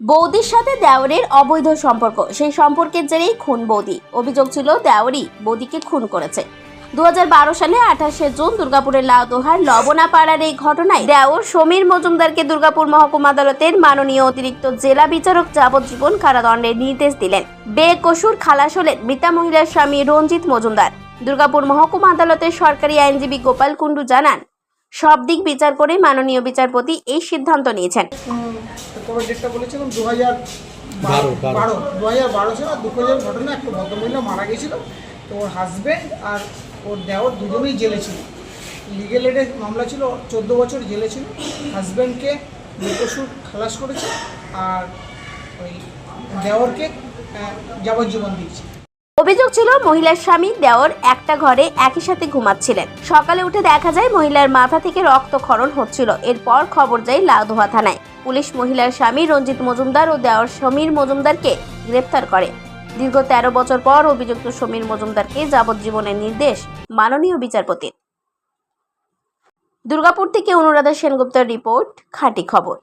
বৌদির সাথে দেওরের অবৈধ সম্পর্ক। সেই সম্পর্কের জেরেই খুন বৌদি। অভিযোগ ছিল দেওরই বৌদিকে খুন করেছে। দু হাজার বারো সালে আঠাশে জুন দুর্গাপুরের লাউদোহার লবণাপাড়ার এই ঘটনায় দেওর সমীর মজুমদারকে দুর্গাপুর মহকুমা আদালতের মাননীয় অতিরিক্ত জেলা বিচারক যাবজ্জীবন কারাদণ্ডের নির্দেশ দিলেন। বেকসুর খালাস হলেন মৃতা মহিলার স্বামী রঞ্জিত মজুমদার। দুর্গাপুর মহকুমা আদালতের সরকারি আইনজীবী গোপাল কুণ্ডু জানান সব দিক বিচার করে মাননীয় বিচারপতি এই সিদ্ধান্ত নিয়েছেন। ডেটটা বলেছিলাম দু হাজার বারো, বারো। দু হাজার বারো সালে ঘটনা একটা ভদ্রমহিলা মারা গেছিল তো ওর হাজব্যান্ড আর ওর দেওর দুজনেই জেলে ছিল। লিগেল এডের মামলা ছিল চোদ্দ বছর জেলে ছিল। হাজব্যান্ডকে বেকসুর খালাস করেছে আর ওই দেওরকে যাবজ্জীবন দিয়েছে। অভিযোগ ছিল, মহিলার স্বামী দেওর একটা ঘরে একই সাথে ঘুমাচ্ছিলেন। সকালে উঠে দেখা যায়, মহিলার মাথা থেকে রক্তক্ষরণ হচ্ছিল। এরপর খবর যায় লাউদোহা থানায়। পুলিশ মহিলার স্বামী রঞ্জিত মজুমদার ও দেওর সমীর মজুমদারকে গ্রেপ্তার করে। দীর্ঘ তেরো বছর পর অভিযুক্ত সমীর মজুমদারকে যাবজ্জীবনের নির্দেশ মাননীয় বিচারপতির। দুর্গাপুর থেকে অনুরাধা সেনগুপ্তের রিপোর্ট, খাঁটি খবর।